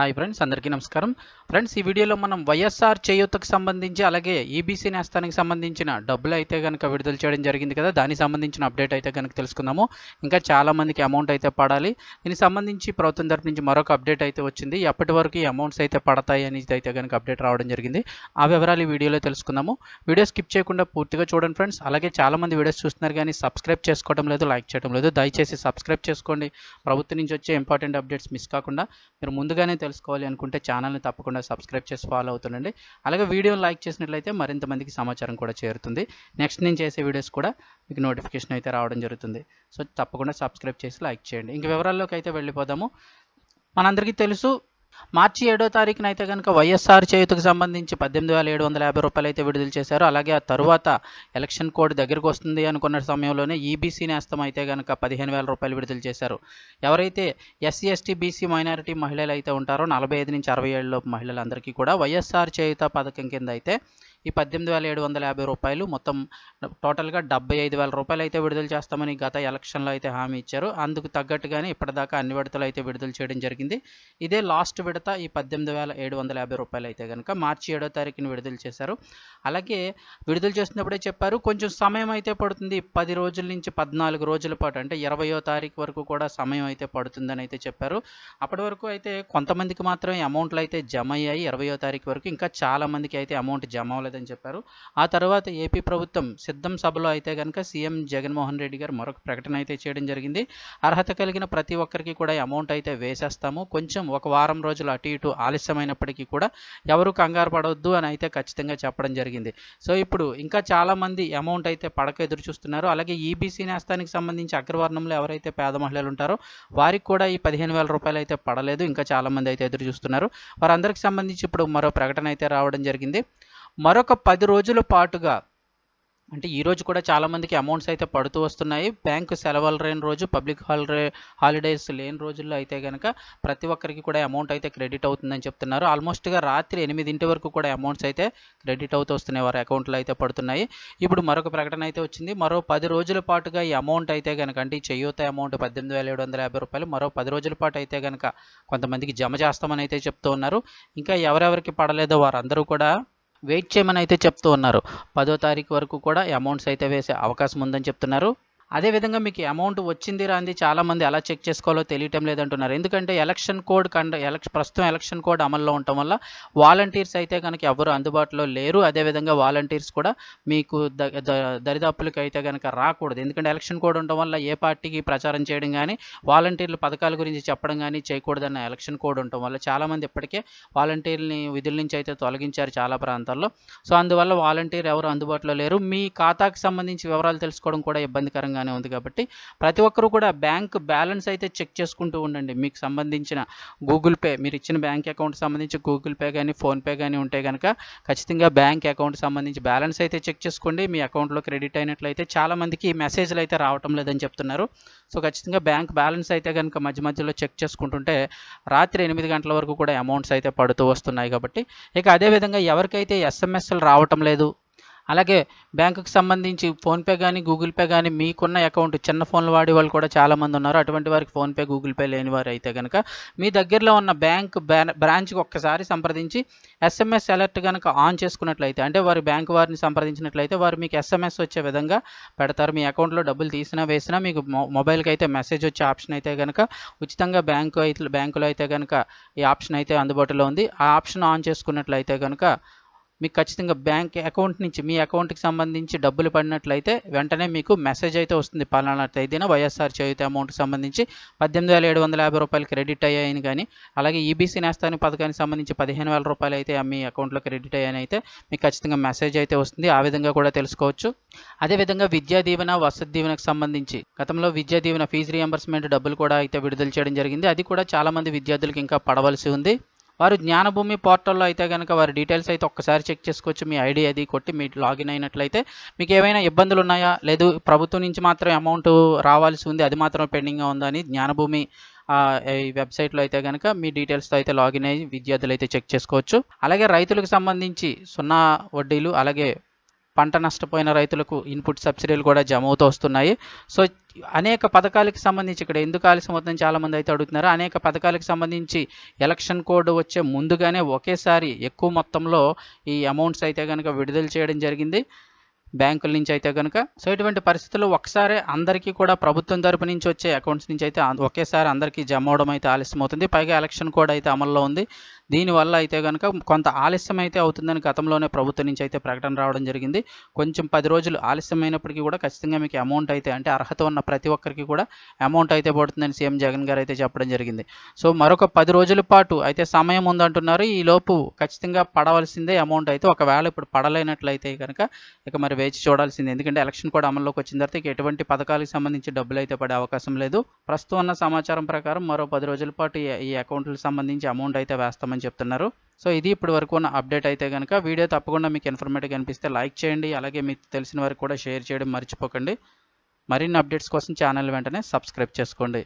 Hi friends అందరికీ నమస్కారం. Friends ఈ వీడియోలో మనం వైఎస్ఆర్ చేయూతకు సంబంధించి అలాగే ఈబీసీ నేస్తానికి సంబంధించిన డబ్బులు అయితే కనుక విడుదల చేయడం జరిగింది కదా దానికి సంబంధించిన అప్డేట్ అయితే కనుక తెలుసుకుందాము. ఇంకా చాలామందికి అమౌంట్ అయితే పడాలి. దీనికి సంబంధించి ప్రభుత్వం తరపు నుంచి మరొక అప్డేట్ అయితే వచ్చింది. ఎప్పటి వరకు ఈ అమౌంట్స్ అయితే పడతాయి అనేది అయితే కనుక అప్డేట్ రావడం జరిగింది. ఆ వివరాలు ఈ వీడియోలో తెలుసుకుందాము. వీడియో స్కిప్ చేయకుండా పూర్తిగా చూడండి ఫ్రెండ్స్. అలాగే చాలామంది వీడియోస్ చూస్తున్నారు కానీ సబ్స్క్రైబ్ చేసుకోవడం లేదు లైక్ చేయడం లేదు. దయచేసి సబ్స్క్రైబ్ చేసుకోండి. ప్రభుత్వం నుంచి వచ్చే ఇంపార్టెంట్ అప్డేట్స్ మిస్ కాకుండా మీరు ముందుగానే తెలుసుకోవాలి అనుకుంటే ఛానల్ని తప్పకుండా సబ్స్క్రైబ్ చేసి ఫాలో అవుతుండండి. అలాగే వీడియో లైక్ చేసినట్లయితే మరింత మందికి సమాచారం కూడా చేరుతుంది. నెక్స్ట్ నేను చేసే వీడియోస్ కూడా మీకు నోటిఫికేషన్ అయితే రావడం జరుగుతుంది. సో తప్పకుండా సబ్స్క్రైబ్ చేసి లైక్ చేయండి. ఇంక వివరాల్లోకి అయితే వెళ్ళిపోదాము. మనందరికీ తెలుసు మార్చి ఏడో తారీఖున అయితే కనుక వైఎస్ఆర్ చేయుతకు సంబంధించి పద్దెనిమిది వేల ఏడు వందల యాభై రూపాయలు అయితే విడుదల చేశారు. అలాగే ఆ తరువాత ఎలక్షన్ కోడ్ దగ్గరకు వస్తుంది అనుకున్న సమయంలోనే ఈబీసీ నేస్తం అయితే కనుక పదిహేను వేల రూపాయలు విడుదల చేశారు. ఎవరైతే ఎస్సీ ఎస్టీ బీసీ మైనారిటీ మహిళలు అయితే ఉంటారో నలభై ఐదు నుంచి అరవై ఏళ్ళలోపు మహిళలందరికీ కూడా వైఎస్ఆర్ చేయుత పథకం కింద అయితే ఈ పద్దెనిమిది వేల ఏడు వందల యాభై రూపాయలు మొత్తం టోటల్గా డెబ్బై ఐదు వేల రూపాయలు అయితే విడుదల చేస్తామని గత ఎలక్షన్లో అయితే హామీ ఇచ్చారు. అందుకు తగ్గట్టుగానే ఇప్పటిదాకా అన్ని విడతలు అయితే విడుదల చేయడం జరిగింది. ఇదే లాస్ట్ విడత ఈ పద్దెనిమిది వేల ఏడు వందల యాభై రూపాయలు అయితే కనుక మార్చి ఏడో తారీఖున విడుదల చేశారు. అలాగే విడుదల చేసినప్పుడే చెప్పారు కొంచెం సమయం అయితే పడుతుంది. పది రోజుల నుంచి పద్నాలుగు రోజుల పాటు అంటే ఇరవయో తారీఖు వరకు కూడా సమయం అయితే పడుతుందని అయితే చెప్పారు. అప్పటి వరకు అయితే కొంతమందికి మాత్రమే అమౌంట్లు అయితే జమ అయ్యాయి. ఇరవయో తారీఖు వరకు ఇంకా చాలా మందికి అయితే అమౌంట్ జమ అవ్వలేదని చెప్పారు. ఆ తర్వాత ఏపీ ప్రభుత్వం సిద్ధం సభలో అయితే కనుక సీఎం జగన్మోహన్ రెడ్డి గారు మరొక ప్రకటన అయితే చేయడం జరిగింది. అర్హత కలిగిన ప్రతి ఒక్కరికి కూడా అమౌంట్ అయితే వేసేస్తాము. కొంచెం ఒక వారం రోజులు అటు ఇటు ఆలస్యమైనప్పటికీ కూడా ఎవరు కంగారు పడవద్దు అని అయితే ఖచ్చితంగా చెప్పడం జరిగింది. సో ఇప్పుడు ఇంకా చాలామంది అమౌంట్ అయితే పడక ఎదురు చూస్తున్నారు. అలాగే ఈబీసీ నేస్తానికి సంబంధించి అగ్రవర్ణంలో ఎవరైతే పేద మహిళలు ఉంటారో వారికి కూడా ఈ పదిహేను వేల రూపాయలు అయితే పడలేదు. ఇంకా చాలామంది అయితే ఎదురు చూస్తున్నారు. వారందరికి సంబంధించి ఇప్పుడు మరో ప్రకటన అయితే రావడం జరిగింది. మరొక పది రోజుల పాటుగా అంటే ఈరోజు కూడా చాలామందికి అమౌంట్స్ అయితే పడుతూ వస్తున్నాయి. బ్యాంకు సెలవులు లేని రోజు పబ్లిక్ హాలిడే హాలిడేస్ లేని రోజుల్లో అయితే కనుక ప్రతి ఒక్కరికి కూడా అమౌంట్ అయితే క్రెడిట్ అవుతుందని చెప్తున్నారు. ఆల్మోస్ట్గా రాత్రి ఎనిమిదింటి వరకు కూడా అమౌంట్స్ అయితే క్రెడిట్ అవుతూ వస్తున్నాయి. వారి అకౌంట్లో అయితే పడుతున్నాయి. ఇప్పుడు మరొక ప్రకటన అయితే వచ్చింది. మరో పది రోజుల పాటుగా ఈ అమౌంట్ అయితే కనుక అంటే ఈ చెయ్యూత అమౌంట్ పద్దెనిమిది వేల ఏడు వందల యాభై రూపాయలు మరో పది రోజుల పాటు అయితే కనుక కొంతమందికి జమ చేస్తామని అయితే చెప్తూ ఉన్నారు. ఇంకా ఎవరెవరికి పడలేదో వారందరూ కూడా వెయిట్ చేయమని అయితే చెప్తూ ఉన్నారు. పదో తారీఖు వరకు కూడా అమౌంట్స్ అయితే వేసే అవకాశం ఉందని చెప్తున్నారు. అదేవిధంగా మీకు అమౌంట్ వచ్చింది రాంది చాలామంది ఎలా చెక్ చేసుకోవాలో తెలియటం లేదంటున్నారు. ఎందుకంటే ఎలక్షన్ కోడ్ కండ ఎలక్షన్ ప్రస్తుతం ఎలక్షన్ కోడ్ అమల్లో ఉండటం వల్ల వాలంటీర్స్ అయితే కనుక ఎవరు అందుబాటులో లేరు. అదేవిధంగా వాలంటీర్స్ కూడా మీకు ద ద- దరిదాపులకు అయితే కనుక రాకూడదు. ఎందుకంటే ఎలక్షన్ కోడ్ ఉండటం వల్ల ఏ పార్టీకి ప్రచారం చేయడం కానీ వాలంటీర్ల పథకాల గురించి చెప్పడం కానీ చేయకూడదన్న ఎలక్షన్ కోడ్ ఉండటం వల్ల చాలామంది ఇప్పటికే వాలంటీర్ని విధుల నుంచి అయితే తొలగించారు చాలా ప్రాంతాల్లో. సో అందువల్ల వాలంటీర్ ఎవరు అందుబాటులో లేరు. మీ ఖాతాకు సంబంధించి వివరాలు తెలుసుకోవడం కూడా ఇబ్బందికరంగా విధంగానే ఉంది కాబట్టి ప్రతి ఒక్కరూ కూడా బ్యాంక్ బ్యాలెన్స్ అయితే చెక్ చేసుకుంటూ ఉండండి. మీకు సంబంధించిన గూగుల్ పే మీరు ఇచ్చిన బ్యాంక్ అకౌంట్ సంబంధించి గూగుల్ పే కానీ ఫోన్పే కానీ ఉంటే కనుక ఖచ్చితంగా బ్యాంక్ అకౌంట్ సంబంధించి బ్యాలెన్స్ అయితే చెక్ చేసుకోండి. మీ అకౌంట్లో క్రెడిట్ అయినట్లయితే చాలా మందికి మెసేజ్లు అయితే రావటం లేదని చెప్తున్నారు. సో ఖచ్చితంగా బ్యాంక్ బ్యాలెన్స్ అయితే కనుక మధ్య మధ్యలో చెక్ చేసుకుంటుంటే రాత్రి ఎనిమిది గంటల వరకు కూడా అమౌంట్స్ అయితే పడుతూ వస్తున్నాయి కాబట్టి. ఇక అదేవిధంగా ఎవరికైతే ఎస్ఎంఎస్లు రావటం లేదు అలాగే బ్యాంకుకి సంబంధించి ఫోన్పే కానీ గూగుల్ పే కానీ మీకున్న అకౌంట్ చిన్న ఫోన్లు వాడే వాళ్ళు కూడా చాలామంది ఉన్నారు. అటువంటి వారికి ఫోన్పే గూగుల్ పే లేని వారు అయితే కనుక మీ దగ్గరలో ఉన్న బ్యాంక్ బ్రాంచ్కి ఒక్కసారి సంప్రదించి ఎస్ఎంఎస్ అలర్ట్ కనుక ఆన్ చేసుకున్నట్లయితే అంటే వారి బ్యాంక్ వారిని సంప్రదించినట్లయితే వారు మీకు ఎస్ఎంఎస్ వచ్చే విధంగా పెడతారు. మీ అకౌంట్లో డబ్బులు తీసినా వేసినా మీకు మొ- మొబైల్కి అయితే మెసేజ్ వచ్చే ఆప్షన్ అయితే కనుక ఉచితంగా బ్యాంకు అయితే బ్యాంకులో అయితే కనుక ఈ ఆప్షన్ అయితే అందుబాటులో ఉంది. ఆ ఆప్షన్ ఆన్ చేసుకున్నట్లయితే కనుక మీకు ఖచ్చితంగా బ్యాంక్ అకౌంట్ నుంచి మీ అకౌంట్కి సంబంధించి డబ్బులు పడినట్లయితే వెంటనే మీకు మెసేజ్ అయితే వస్తుంది. పలానా తేదీన వైఎస్ఆర్ చేయుత అమౌంట్కి సంబంధించి పద్దెనిమిది వేల ఏడు వందల యాభై రూపాయలు క్రెడిట్ అయ్యాయని కానీ అలాగే ఈబీసీ నేస్తానికి పథకానికి సంబంధించి పదిహేను వేల రూపాయలు అయితే మీ అకౌంట్లో క్రెడిట్ అయ్యాయని అయితే మీకు ఖచ్చితంగా మెసేజ్ అయితే వస్తుంది. ఆ విధంగా కూడా తెలుసుకోవచ్చు. అదేవిధంగా విద్యా దీవెన వసతి దీవెనకు సంబంధించి గతంలో విద్యా దీవెన ఫీజు రియంబర్స్మెంట్ డబ్బులు కూడా అయితే విడుదల చేయడం జరిగింది. అది కూడా చాలామంది విద్యార్థులకు ఇంకా పడవలసి ఉంది. వారు జ్ఞానభూమి పోర్టల్లో అయితే కనుక వారి డీటెయిల్స్ అయితే ఒక్కసారి చెక్ చేసుకోవచ్చు. మీ ఐడి అది కొట్టి మీ లాగిన్ అయినట్లయితే మీకు ఏమైనా ఇబ్బందులు ఉన్నాయా? లేదు ప్రభుత్వం నుంచి మాత్రం అమౌంట్ రావాల్సి ఉంది అది మాత్రం పెండింగ్గా ఉందని జ్ఞానభూమి ఈ వెబ్సైట్లో అయితే కనుక మీ డీటెయిల్స్తో అయితే లాగిన్ అయ్యి విద్యార్థులు అయితే చెక్ చేసుకోవచ్చు. అలాగే రైతులకు సంబంధించి సున్నా వడ్డీలు అలాగే పంట నష్టపోయిన రైతులకు ఇన్పుట్ సబ్సిడీలు కూడా జమ అవుతూ వస్తున్నాయి. సో అనేక పథకాలకు సంబంధించి ఇక్కడ ఎందుకు ఆలస్యం అవుతుందని చాలామంది అయితే అడుగుతున్నారు. అనేక పథకాలకు సంబంధించి ఎలక్షన్ కోడ్ వచ్చే ముందుగానే ఒకేసారి ఎక్కువ మొత్తంలో ఈ అమౌంట్స్ అయితే కనుక విడుదల చేయడం జరిగింది. బ్యాంకుల నుంచి అయితే కనుక సో ఇటువంటి పరిస్థితుల్లో ఒకసారి అందరికీ కూడా ప్రభుత్వం తరపు నుంచి వచ్చే అకౌంట్స్ నుంచి అయితే ఒకేసారి అందరికీ జమ అవడం అయితే ఆలస్యం అవుతుంది. పైగా ఎలక్షన్ కోడ్ అయితే అమల్లో ఉంది. దీనివల్ల అయితే కనుక కొంత ఆలస్యం అయితే అవుతుందని గతంలోనే ప్రభుత్వం నుంచి అయితే ప్రకటన రావడం జరిగింది. కొంచెం పది రోజులు ఆలస్యమైనప్పటికీ కూడా ఖచ్చితంగా మీకు అమౌంట్ అయితే అంటే అర్హత ఉన్న ప్రతి ఒక్కరికి కూడా అమౌంట్ అయితే పడుతుందని సీఎం జగన్ గారు అయితే చెప్పడం జరిగింది. సో మరొక పది రోజుల పాటు అయితే సమయం ఉందంటున్నారు. ఈ లోపు ఖచ్చితంగా పడవలసిందే అమౌంట్ అయితే. ఒకవేళ ఇప్పుడు పడలేనట్లయితే కనుక ఇక మరి వేచి చూడాల్సిందే. ఎందుకంటే ఎలక్షన్ కూడా అమల్లోకి వచ్చిన తర్వాత ఎటువంటి పథకాలకు సంబంధించి డబ్బులు అయితే పడే అవకాశం లేదు. ప్రస్తుతం ఉన్న సమాచారం ప్రకారం మరో పది రోజుల పాటు ఈ- ఈ అకౌంట్లకు సంబంధించి అమౌంట్ అయితే వేస్తామని చెప్తున్నారు. సో ఇది ఇప్పటి వరకు ఉన్న అప్డేట్ అయితే కనుక వీడియో తప్పకుండా మీకు ఇన్ఫర్మేటివ్ అనిపిస్తే లైక్ చేయండి అలాగే మీకు తెలిసిన వారికి కూడా షేర్ చేయడం మర్చిపోకండి. మరిన్ని అప్డేట్స్ కోసం ఛానల్ వెంటనే సబ్స్క్రైబ్ చేసుకోండి.